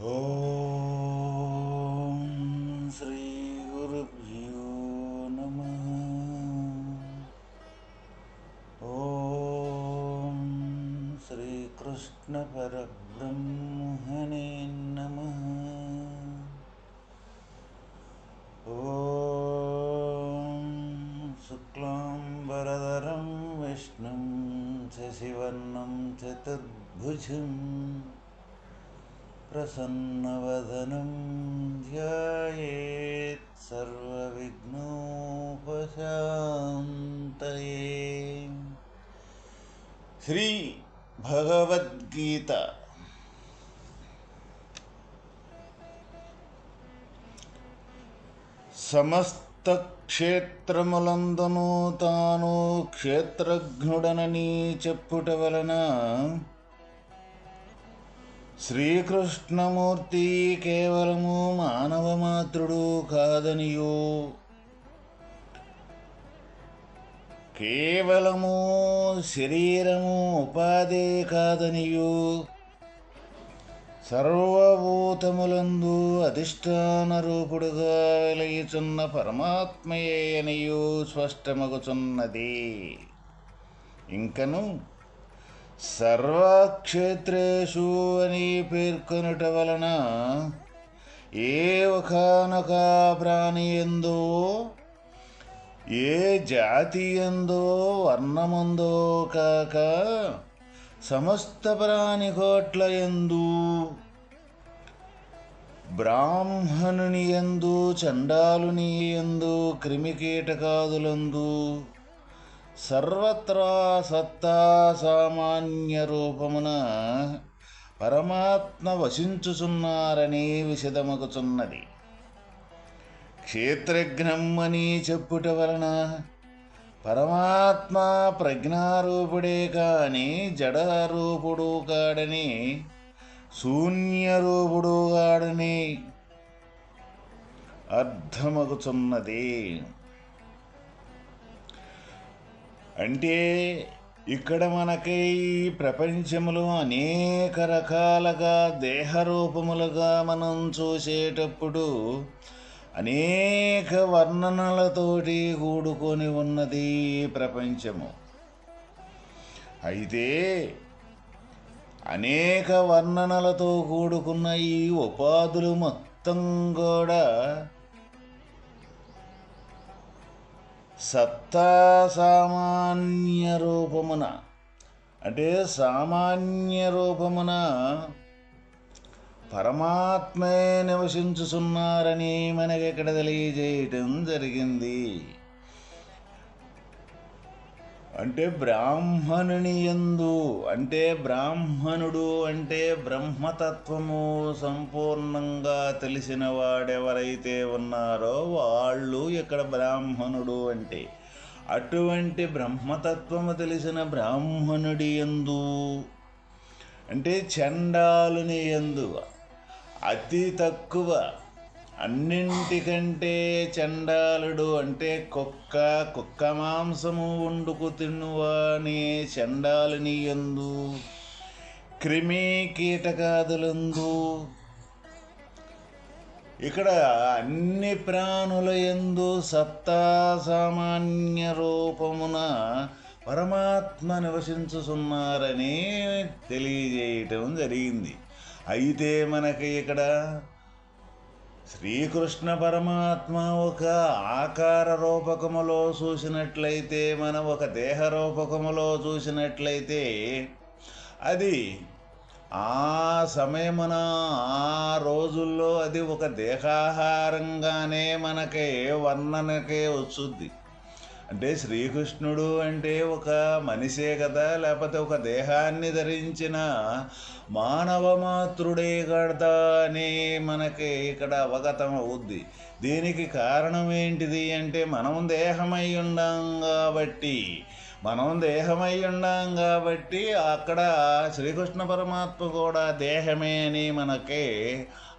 ॐ श्रीगुरुभ्यो नमः। ॐ श्रीकृष्णपरब्रह्मणे नमः। ॐ शुक्लाम्बरधरं विष्णुं शशिवर्णं चतुर्भुजम् प्रसन्नवदनं ध्यायेत् सर्वविघ्नोपशान्तये శ్రీ భగవద్గీత సమస్త క్షేత్రములందును తాను క్షేత్రజ్ఞుడనని చెప్పుట వలన శ్రీకృష్ణమూర్తి కేవలము మానవమాత్రుడు కాదనియో. కేవలము శరీరము ఉపాధి కాదనియు. సర్వభూతములందు అధిష్టాన రూపుడుగా వెలయుచున్న పరమాత్మయే అనియు స్పష్టమగుచున్నది. ఇంకను సర్వక్షేత్రేషు అని పేర్కొనుట వలన ఏ ఒకనొక ప్రాణి ఎందో ఏ జాతి ఎందో వర్ణముందో కాక సమస్త ప్రాణి కోట్ల ఎందు బ్రాహ్మణుని ఎందు చండాలుని ఎందు క్రిమికీటకాదులందు సర్వత్రా సత్తా సామాన్య రూపమున పరమాత్మ వసించుచున్నారని విషదమగుచున్నది క్షేత్రజ్ఞం అని చెప్పుట వలన పరమాత్మ ప్రజ్ఞారూపుడే కాని జడరూపుడు కాడని శూన్యరూపుడు కాడని అర్థమగుచున్నది. అంటే ఇక్కడ మనకి ఈ ప్రపంచంలో అనేక రకాలుగా దేహరూపములుగా మనం చూసేటప్పుడు అనేక వర్ణనలతోటి కూడుకొని ఉన్నది ప్రపంచము. అయితే అనేక వర్ణనలతో కూడుకున్న ఈ ఉపాధులు మొత్తం కూడా సత్తా సామాన్య రూపమున అంటే సామాన్య రూపమున పరమాత్మే నివసించుచున్నారని మనకి ఇక్కడ తెలియజేయటం జరిగింది. అంటే బ్రాహ్మణుని ఎందు అంటే బ్రాహ్మణుడు అంటే బ్రహ్మతత్వము సంపూర్ణంగా తెలిసిన వాడెవరైతే ఉన్నారో వాళ్ళు ఇక్కడ బ్రాహ్మణుడు అంటే. అటువంటి బ్రహ్మతత్వము తెలిసిన బ్రాహ్మణుడి ఎందు అంటే చండాలుని ఎందు అతి తక్కువ అన్నింటికంటే చండాలుడు అంటే కుక్క కుక్క మాంసము వండుకు తిన్నువానే చండాలుని ఎందు క్రిమి కీటకాదులందు. ఇక్కడ అన్ని ప్రాణుల ఎందు సత్తా సామాన్య రూపమున పరమాత్మ నివసించుతున్నారని తెలియజేయటం జరిగింది. అయితే మనకి ఇక్కడ శ్రీకృష్ణ పరమాత్మ ఒక ఆకార రూపకములో చూసినట్లయితే మనం ఒక దేహ రూపకములో చూసినట్లయితే అది ఆ సమయమున ఆ రోజుల్లో అది ఒక దేహాహారంగానే మనకి వర్ణనకే వచ్చుద్ది. అంటే శ్రీకృష్ణుడు అంటే ఒక మనిషే కదా లేకపోతే ఒక దేహాన్ని ధరించిన మానవ మాతృడే కదా అని మనకి ఇక్కడ అవగతం అవుద్ది. దీనికి కారణం ఏంటిది అంటే మనం దేహమై ఉండాం కాబట్టి మనం దేహమై ఉండాం కాబట్టి అక్కడ శ్రీకృష్ణ పరమాత్మ కూడా దేహమే అని మనకి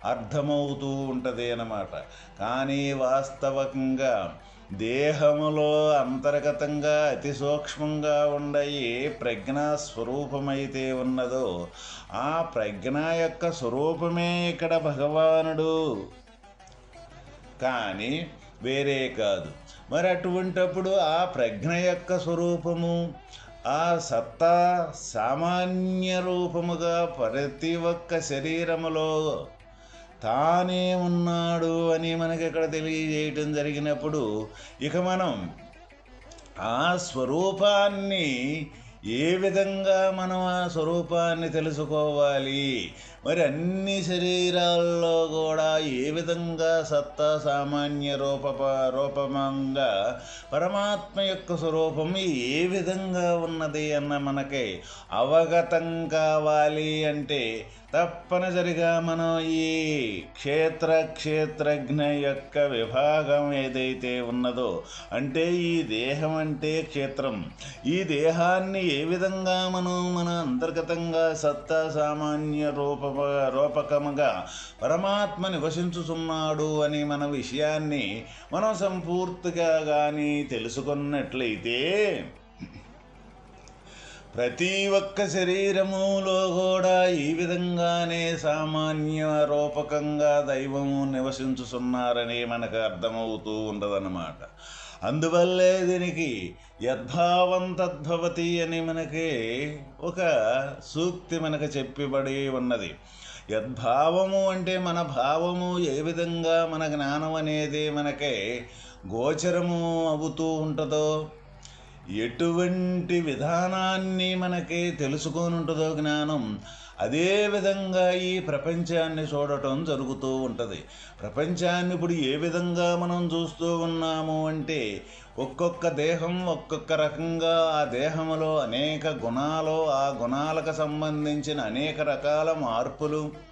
అర్థమవుతూ ఉంటుంది అన్నమాట. కానీ వాస్తవంగా దేహములో అంతర్గతంగా అతి సూక్ష్మంగా ఉండ ఏ ప్రజ్ఞా స్వరూపమైతే ఉన్నదో ఆ ప్రజ్ఞ యొక్క స్వరూపమే ఇక్కడ భగవానుడు. కానీ వేరే కాదు. మరి అటువంటప్పుడు ఆ ప్రజ్ఞ యొక్క స్వరూపము ఆ సత్తా సామాన్య రూపముగా ప్రతి ఒక్క శరీరములో తానే ఉన్నాడు అని మనకి ఇక్కడ తెలియజేయటం జరిగినప్పుడు ఇక మనం ఆ స్వరూపాన్ని ఏ విధంగా మనం ఆ స్వరూపాన్ని తెలుసుకోవాలి? మరి అన్ని శరీరాల్లో కూడా ఏ విధంగా సత్తా సామాన్య రూప రూపమంగా పరమాత్మ యొక్క స్వరూపం ఏ విధంగా ఉన్నది అన్న మనకి అవగతం కావాలి అంటే తప్పనిసరిగా మనం ఈ క్షేత్ర క్షేత్రజ్ఞ యొక్క విభాగం ఏదైతే ఉన్నదో అంటే ఈ దేహం అంటే క్షేత్రం. ఈ దేహాన్ని ఏ విధంగా మనం మన అంతర్గతంగా సత్తా సామాన్య రూప రూప రూపకముగా పరమాత్మ నివసించుతున్నాడు అని మన విషయాన్ని మనం సంపూర్తిగా కానీ తెలుసుకున్నట్లయితే ప్రతి ఒక్క శరీరములో కూడా ఈ విధంగానే సామాన్య రూపకంగా దైవము నివసించుతున్నారని మనకు అర్థమవుతూ ఉండదన్నమాట. అందువల్లే దీనికి యద్భావం తద్భవతి అని మనకి ఒక సూక్తి మనకు చెప్పిబడి ఉన్నది. యద్భావము అంటే మన భావము ఏ విధంగా మన జ్ఞానం అనేది మనకి గోచరము అవుతూ ఉంటుందో ఎటువంటి విధానాన్ని మనకి తెలుసుకొని ఉంటుందో జ్ఞానం అదే విధంగా ఈ ప్రపంచాన్ని చూడటం జరుగుతూ ఉంటుంది. ప్రపంచాన్ని ఇప్పుడు ఏ విధంగా మనం చూస్తూ ఉన్నాము అంటే ఒక్కొక్క దేహం ఒక్కొక్క రకంగా ఆ దేహంలో అనేక గుణాలు ఆ గుణాలకు సంబంధించిన అనేక రకాల మార్పులు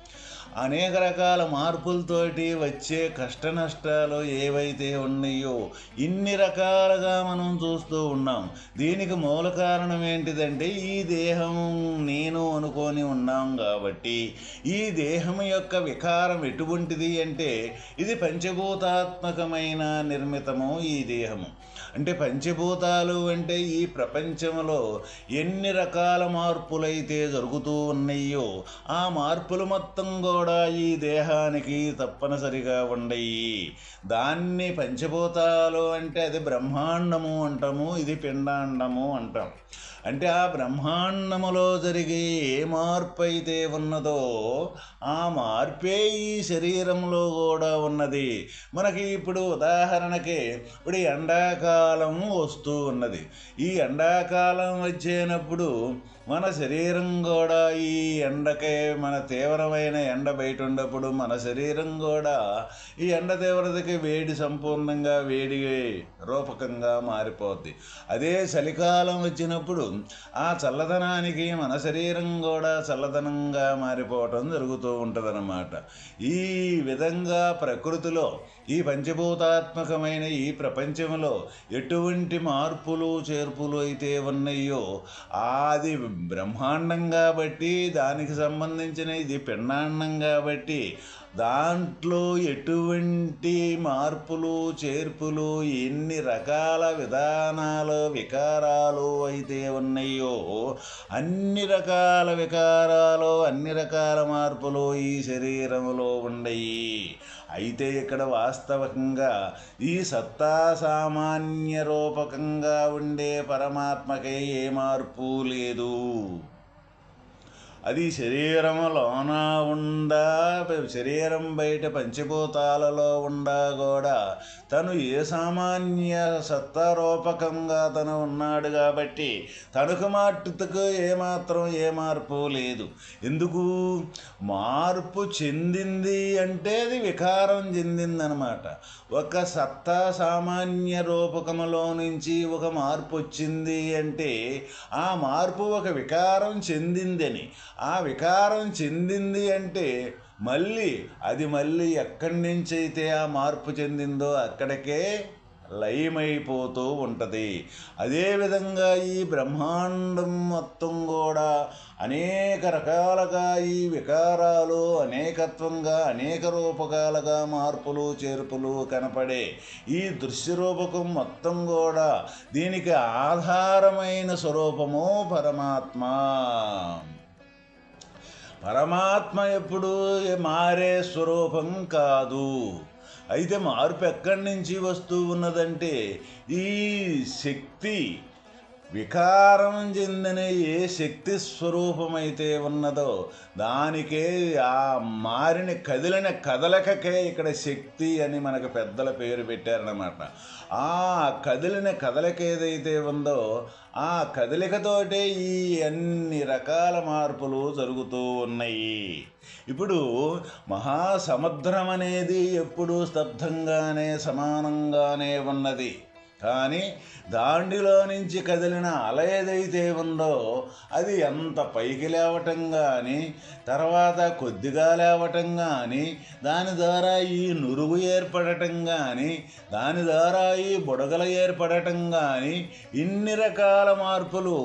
అనేక రకాల మార్పులతోటి వచ్చే కష్ట నష్టాలు ఏవైతే ఉన్నాయో ఇన్ని రకాలుగా మనం చూస్తూ ఉన్నాం. దీనికి మూల కారణం ఏంటిదంటే ఈ దేహం నేను అనుకొని ఉన్నాం కాబట్టి. ఈ దేహం యొక్క వికారం ఎటువంటిది అంటే ఇది పంచభూతాత్మకమైన నిర్మితము ఈ దేహము. అంటే పంచభూతాలు అంటే ఈ ప్రపంచంలో ఎన్ని రకాల మార్పులైతే జరుగుతూ ఉన్నాయో ఆ మార్పులు మొత్తం కూడా ఈ దేహానికి తప్పనిసరిగా ఉండయి. దాన్ని పంచభూతాలు అంటే అది బ్రహ్మాండము అంటాము ఇది పిండాండము అంటాం. అంటే ఆ బ్రహ్మాండములో జరిగే ఏ మార్పు అయితే ఉన్నదో ఆ మార్పే ఈ శరీరంలో కూడా ఉన్నది. మనకి ఇప్పుడు ఉదాహరణకి ఇప్పుడు ఎండాకాలం వస్తూ ఉన్నది. ఈ ఎండాకాలం వచ్చేనప్పుడు మన శరీరం కూడా ఈ ఎండకే మన తీవ్రమైన ఎండ బయట ఉన్నప్పుడు మన శరీరం కూడా ఈ ఎండ తీవ్రతకి వేడి సంపూర్ణంగా వేడి రూపకంగా మారిపోద్ది. అదే చలికాలం వచ్చినప్పుడు ఆ చల్లదనానికి మన శరీరం కూడా చల్లదనంగా మారిపోవటం జరుగుతూ ఉంటుందన్నమాట. ఈ విధంగా ప్రకృతిలో ఈ పంచభూతాత్మకమైన ఈ ప్రపంచంలో ఎటువంటి మార్పులు చేర్పులు అయితే ఉన్నాయో అది బ్రహ్మాండం కాబట్టి దానికి సంబంధించిన ఇది పిండాండం కాబట్టి దాంట్లో ఎటువంటి మార్పులు చేర్పులు ఎన్ని రకాల విధానాలు వికారాలు అయితే ఉన్నాయో అన్ని రకాల వికారాలు అన్ని రకాల మార్పులు ఈ శరీరంలో ఉండయి. అయితే ఇక్కడ వాస్తవంగా ఈ సత్తా సామాన్య రూపకంగా ఉండే పరమాత్మకే ఏ మార్పు లేదు. అది శరీరంలోన ఉండా శరీరం బయట పంచభూతాలలో ఉండా కూడా తను ఏ సామాన్య సత్తారూపకంగా తను ఉన్నాడు కాబట్టి తనకు మాట్టుకు ఏమాత్రం ఏ మార్పు లేదు. ఎందుకు? మార్పు చెందింది అంటే అది వికారం చెందిందనమాట. ఒక సత్తా సామాన్య రూపకములో నుంచి ఒక మార్పు వచ్చింది అంటే ఆ మార్పు ఒక వికారం చెందిందని ఆ వికారం చెందింది అంటే మళ్ళీ అది మళ్ళీ ఎక్కడి నుంచి అయితే ఆ మార్పు చెందిందో అక్కడికే లయమైపోతూ ఉంటుంది. అదేవిధంగా ఈ బ్రహ్మాండం మొత్తం కూడా అనేక రకాలుగా ఈ వికారాలు అనేకత్వంగా అనేక రూపకాలుగా మార్పులు చేర్పులు కనపడే ఈ దృశ్యరూపకం మొత్తం కూడా దీనికి ఆధారమైన స్వరూపము పరమాత్మ. పరమాత్మ ఎప్పుడు మారే స్వరూపం కాదు. అయితే మార్పు ఎక్కడి నుంచి వస్తూ ఉన్నదంటే ఈ శక్తి వికారం చెందిన ఏ శక్తి స్వరూపమైతే ఉన్నదో దానికే ఆ మారిన కదిలిన కదలకకే ఇక్కడ శక్తి అని మనకు పెద్దల పేరు పెట్టారనమాట ఆ కదిలిన కదలిక ఏదైతే ఉందో ఆ కదలికతోటే ఈ అన్ని రకాల మార్పులు జరుగుతూ ఉన్నాయి. ఇప్పుడు మహాసముద్రం అనేది ఎప్పుడూ స్తబ్దంగానే సమానంగానే ఉన్నది. కానీ దాండిలో నుంచి కదిలిన అల ఏదైతే ఉందో అది ఎంత పైకి లేవటం కానీ తర్వాత కొద్దిగా లేవటం కానీ దాని ద్వారా ఈ నురుగు ఏర్పడటం కానీ దాని ద్వారా ఈ బుడగలు ఏర్పడటం కానీ ఇన్ని రకాల మార్పులు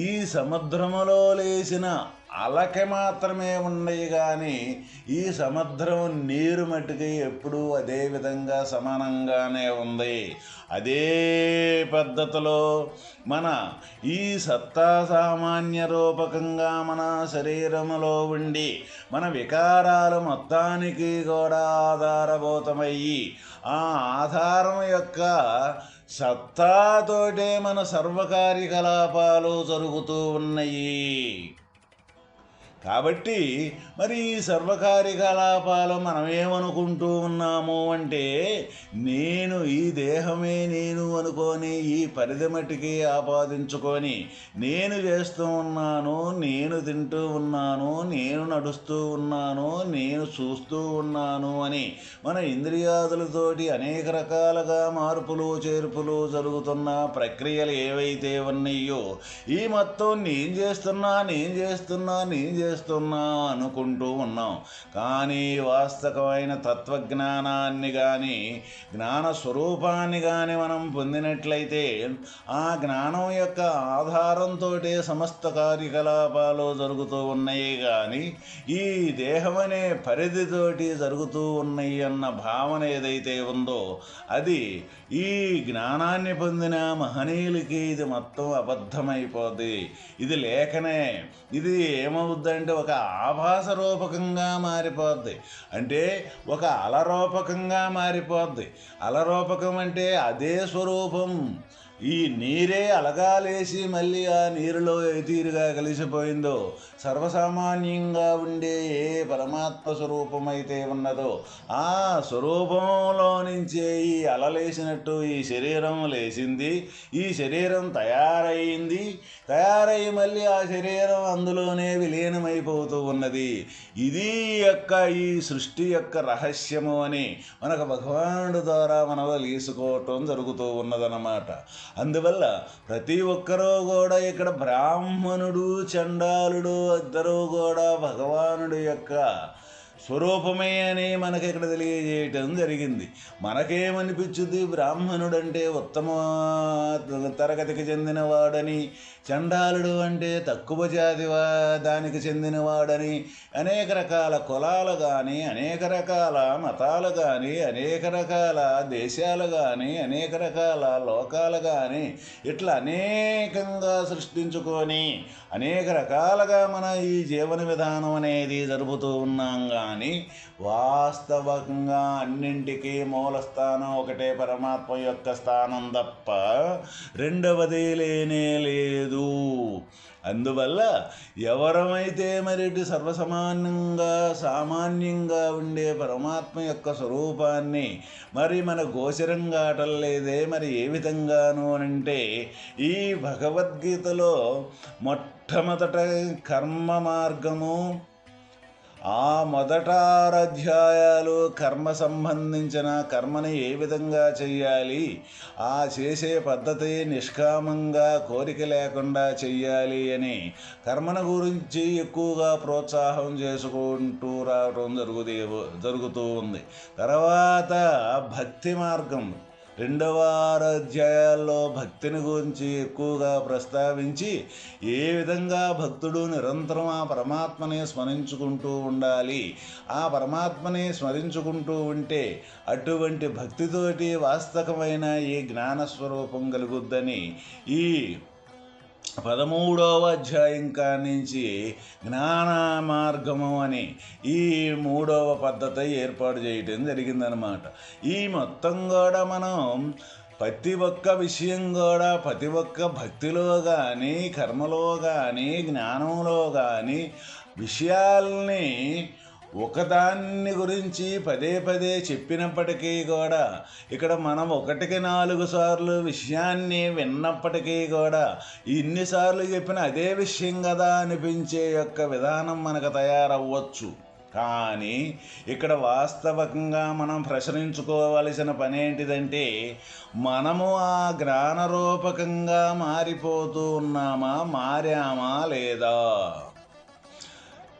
ఈ సముద్రములో లేచిన అలక మాత్రమే ఉన్నాయి కానీ ఈ సముద్రం నీరు మట్టుకి ఎప్పుడూ అదే విధంగా సమానంగానే ఉంది. అదే పద్ధతిలో మన ఈ సత్తా సామాన్య రూపకంగా మన శరీరములో ఉండి మన వికారాలు మొత్తానికి కూడా ఆధారభూతమయ్యి ఆ ఆధారం యొక్క సత్తాతోటే మన సర్వకార్యకలాపాలు జరుగుతూ ఉన్నాయి. కాబట్టి మరి ఈ సర్వకార్యకలాపాలు మనం ఏమనుకుంటూ ఉన్నాము అంటే నేను ఈ దేహమే నేను అనుకొని ఈ పరిధి మట్టికి ఆపాదించుకొని నేను చేస్తూ ఉన్నాను నేను తింటూ ఉన్నాను నేను నడుస్తూ ఉన్నాను నేను చూస్తూ ఉన్నాను అని మన ఇంద్రియాదులతోటి అనేక రకాలుగా మార్పులు చేర్పులు జరుగుతున్న ప్రక్రియలు ఏవైతే ఉన్నాయో ఈ మొత్తం నేను చేస్తున్నా నేను చేస్తున్నా నేను చేస్తున్నా అనుకుంటూ ఉన్నాం. కానీ వాస్తవమైన తత్వజ్ఞానాన్ని కానీ జ్ఞాన స్వరూపాన్ని కానీ మనం పొందినట్లయితే ఆ జ్ఞానం యొక్క ఆధారంతో సమస్త కార్యకలాపాలు జరుగుతూ ఉన్నాయి కానీ ఈ దేహమనే పరిధితోటి జరుగుతూ ఉన్నాయి అన్న భావన ఏదైతే ఉందో అది ఈ జ్ఞానాన్ని పొందిన మహనీయులకి ఇది మొత్తం అబద్ధమైపోద్ది. ఇది లేఖనే. ఇది ఏమవుద్దంటే అంటే ఒక ఆభాస రూపకంగా మారిపోద్ది. అంటే ఒక అలరూపకంగా మారిపోద్ది. అలరూపకం అంటే అదే స్వరూపం. ఈ నీరే అలగాలేసి మళ్ళీ ఆ నీరులో ఏ తీరుగా కలిసిపోయిందో సర్వసామాన్యంగా ఉండే ఏ పరమాత్మ స్వరూపమైతే ఉన్నదో ఆ స్వరూపంలో నుంచే ఈ అలలేసినట్టు ఈ శరీరం లేచింది. ఈ శరీరం తయారయ్యింది తయారై మళ్ళీ ఆ శరీరం అందులోనే విలీనమైపోతూ ఉన్నది. ఇది యొక్క ఈ సృష్టి యొక్క రహస్యము అని మనకు భగవానుడు ద్వారా మనం తీసుకోవటం జరుగుతూ ఉన్నదన్నమాట. అందువల్ల ప్రతి ఒక్కరూ కూడా ఇక్కడ బ్రాహ్మణుడు చండాలుడు ఇద్దరూ కూడా భగవానుడి యొక్క స్వరూపమే అని మనకి ఇక్కడ తెలియజేయటం జరిగింది. మనకేమనిపించుద్ది బ్రాహ్మణుడు అంటే ఉత్తమ తరగతికి చెందినవాడని చండాలుడు అంటే తక్కువ జాతి దానికి చెందినవాడని అనేక రకాల కులాలు కానీ అనేక రకాల మతాలు కానీ అనేక రకాల దేశాలు కానీ అనేక రకాల లోకాలు కానీ ఇట్లా అనేకంగా సృష్టించుకొని అనేక రకాలుగా మన ఈ జీవన విధానం అనేది జరుపుతూ ఉన్నాం కానీ వాస్తవంగా అన్నింటికీ మూల స్థానం ఒకటే పరమాత్మ యొక్క స్థానం తప్ప రెండవది లేనే లేదు. అందువల్ల ఎవరమైతే మరిటి సర్వసమానంగా సామాన్యంగా ఉండే పరమాత్మ యొక్క స్వరూపాన్ని మరి మన గోచరంగా లేదే మరి ఏ విధంగాను అంటే ఈ భగవద్గీతలో మొట్టమొదట కర్మ మార్గము ఆ మొదట అధ్యాయాలు కర్మ సంబంధించిన కర్మని ఏ విధంగా చేయాలి ఆ చేసే పద్ధతి నిష్కామంగా కోరిక లేకుండా చెయ్యాలి అని కర్మను గురించి ఎక్కువగా ప్రోత్సాహం చేసుకుంటూ రావడం జరుగుతూ జరుగుతూ ఉంది. తర్వాత భక్తి మార్గం. రెండవ అధ్యాయాల్లో భక్తిని గురించి ఎక్కువగా ప్రస్తావించి ఏ విధంగా భక్తుడు నిరంతరం ఆ పరమాత్మని స్మరించుకుంటూ ఉండాలి? ఆ పరమాత్మని స్మరించుకుంటూ ఉంటే అటువంటి భక్తితోటి వాస్తవమైన ఈ జ్ఞానస్వరూపం కలుగుద్దని ఈ పదమూడవ అధ్యాయం నుంచి జ్ఞాన మార్గము అని ఈ మూడవ పద్ధతి ఏర్పాటు చేయటం జరిగిందనమాట ఈ మొత్తం కూడా మనం ప్రతి ఒక్క విషయం కూడా ప్రతి ఒక్క భక్తిలో కానీ కర్మలో కానీ జ్ఞానంలో కానీ విషయాల్ని ఒకదాన్ని గురించి పదే పదే చెప్పినప్పటికీ కూడా ఇక్కడ మనం ఒకటికి నాలుగు సార్లు విషయాన్ని విన్నప్పటికీ కూడా ఇన్నిసార్లు చెప్పిన అదే విషయం కదా అనిపించే యొక్క విధానం మనకు తయారవ్వచ్చు. కానీ ఇక్కడ వాస్తవకంగా మనం ప్రశ్నించుకోవలసిన పని ఏంటిదంటే మనము ఆ జ్ఞానరూపకంగా మారిపోతూ ఉన్నామా మారామా లేదా?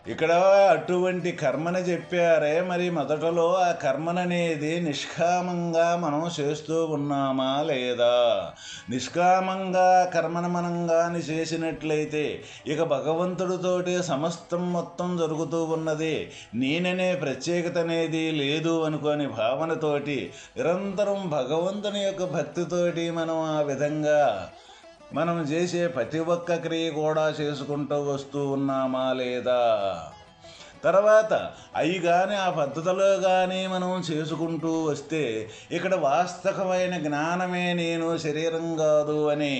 ఇక్కడ అటువంటి కర్మని చెప్పారే మరి మొదటలో ఆ కర్మననేది నిష్కామంగా మనం చేస్తూ ఉన్నామా లేదా? నిష్కామంగా కర్మను మనం కానీ చేసినట్లయితే ఇక భగవంతుడితోటి సమస్తం మొత్తం జరుగుతూ ఉన్నది. నేననే ప్రత్యేకత అనేది లేదు అనుకోని భావనతోటి నిరంతరం భగవంతుని యొక్క భక్తితోటి మనం ఆ విధంగా మనం చేసే ప్రతి ఒక్క క్రియ కూడా చేసుకుంటూ వస్తూ ఉన్నామా లేదా? తర్వాత అవి కానీ ఆ పద్ధతిలో కానీ మనం చేసుకుంటూ వస్తే ఇక్కడ వాస్తవమైన జ్ఞానమే నేను శరీరం కాదు అని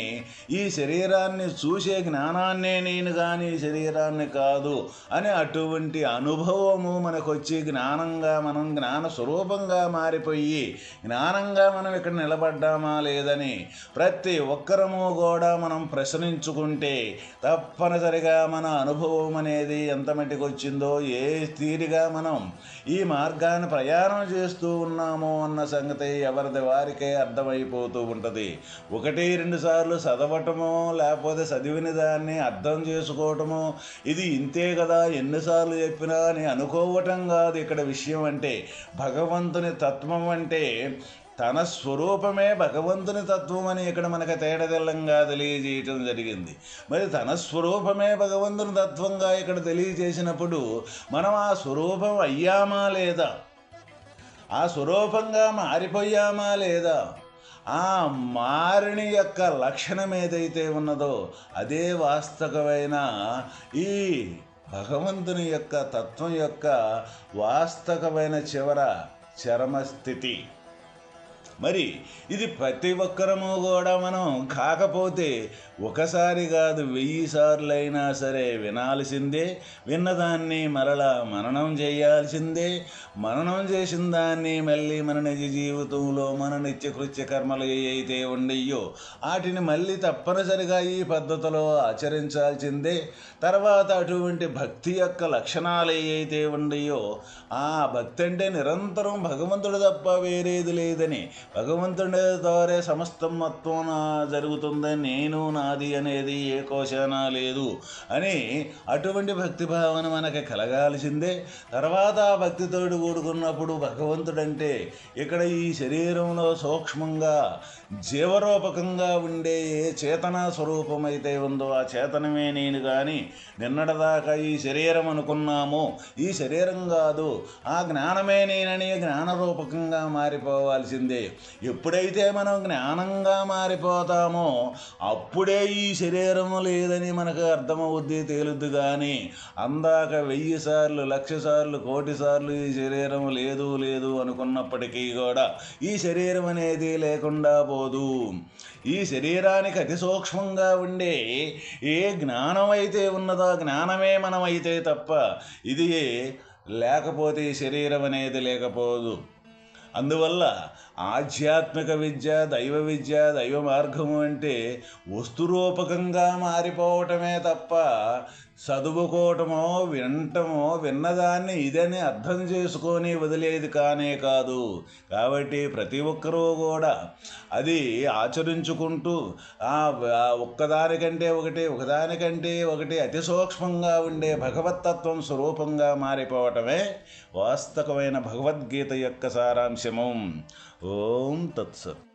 ఈ శరీరాన్ని చూసే జ్ఞానాన్నే నేను కానీ శరీరాన్ని కాదు అని అటువంటి అనుభవము మనకు వచ్చి జ్ఞానంగా మనం జ్ఞాన స్వరూపంగా మారిపోయి జ్ఞానంగా మనం ఇక్కడ నిలబడ్డామా లేదని ప్రతి ఒక్కరము కూడా మనం ప్రశ్నించుకుంటే తప్పనిసరిగా మన అనుభవం అనేది ఎంత మటుకు వచ్చిందో ఏ తీరిగా మనం ఈ మార్గాన్ని ప్రయాణం చేస్తూ ఉన్నామో అన్న సంగతి ఎవరిది వారికే అర్థమైపోతూ ఉంటుంది. ఒకటి రెండు సార్లు చదవటమో లేకపోతే చదివిన దాన్ని అర్థం చేసుకోవటమో ఇది ఇంతే కదా ఎన్నిసార్లు చెప్పినా అని అనుకోవటం కాదు ఇక్కడ విషయం అంటే. భగవంతుని తత్వం అంటే తన స్వరూపమే భగవంతుని తత్వం అని ఇక్కడ మనకు తేడదెల్లంగా తెలియజేయటం జరిగింది. మరి తన స్వరూపమే భగవంతుని తత్వంగా ఇక్కడ తెలియజేసినప్పుడు మనం ఆ స్వరూపం అయ్యామా లేదా? ఆ స్వరూపంగా మారిపోయామా లేదా? ఆ మారిని యొక్క లక్షణం ఏదైతే ఉన్నదో అదే వాస్తవమైన ఈ భగవంతుని యొక్క తత్వం యొక్క వాస్తవమైన చివర చరమస్థితి. మరి ఇది ప్రతి ఒక్కరము కూడా మనం కాకపోతే ఒకసారి కాదు వెయ్యి సార్లైనా సరే వినాల్సిందే. విన్నదాన్ని మరలా మననం చేయాల్సిందే. మననం చేసిన దాన్ని మళ్ళీ మన నిజ జీవితంలో మన నిత్య కృత్య కర్మలు ఏవైతే ఉండయో వాటిని మళ్ళీ తప్పనిసరిగా ఈ పద్ధతిలో ఆచరించాల్సిందే. తర్వాత అటువంటి భక్తి యొక్క లక్షణాలు ఏవైతే ఉండయో ఆ భక్తి అంటే నిరంతరం భగవంతుడు తప్ప వేరేది లేదని భగవంతుడే ద్వారా సమస్తం మొత్తం జరుగుతుందని నేను నాది అనేది ఏ కోశాన లేదు అని అటువంటి భక్తి భావన మనకి కలగాల్సిందే. తర్వాత ఆ భక్తితోడు కూడుకున్నప్పుడు భగవంతుడంటే ఇక్కడ ఈ శరీరంలో సూక్ష్మంగా జీవరూపకంగా ఉండే ఏ చేతనా స్వరూపమైతే ఉందో ఆ చేతనమే నేను కానీ నిన్నటిదాకా ఈ శరీరం అనుకున్నామో ఈ శరీరం కాదు ఆ జ్ఞానమే నేనని జ్ఞానరూపకంగా మారిపోవాల్సిందే. ఎప్పుడైతే మనం జ్ఞానంగా మారిపోతామో అప్పుడే ఈ శరీరం లేదని మనకు అర్థమవుద్ది తేలుద్ది కానీ అందాక వెయ్యి సార్లు లక్ష సార్లు కోటి సార్లు ఈ శరీరం లేదు లేదు అనుకున్నప్పటికీ కూడా ఈ శరీరం అనేది లేకుండా పోదు. ఈ శరీరానికి అతి సూక్ష్మంగా ఉండే ఏ జ్ఞానం అయితే ఉన్నదో జ్ఞానమే మనమైతే తప్ప ఇది లేకపోతే ఈ శరీరం అనేది లేకపోదు. అందువల్ల ఆధ్యాత్మిక విద్య దైవ విద్య దైవ మార్గము అంటే వస్తురూపకంగా మారిపోవటమే తప్ప చదువుకోవటమో వినటమో విన్నదాన్ని ఇదని అర్థం చేసుకొని వదిలేది కానే కాదు. కాబట్టి ప్రతి ఒక్కరూ కూడా అది ఆచరించుకుంటూ ఆ ఒక్కదానికంటే ఒకటి ఒకదానికంటే ఒకటి అతి సూక్ష్మంగా ఉండే భగవత్తత్వం స్వరూపంగా మారిపోవటమే వాస్తవమైన భగవద్గీత యొక్క సారాంశము. ఓం తత్సత్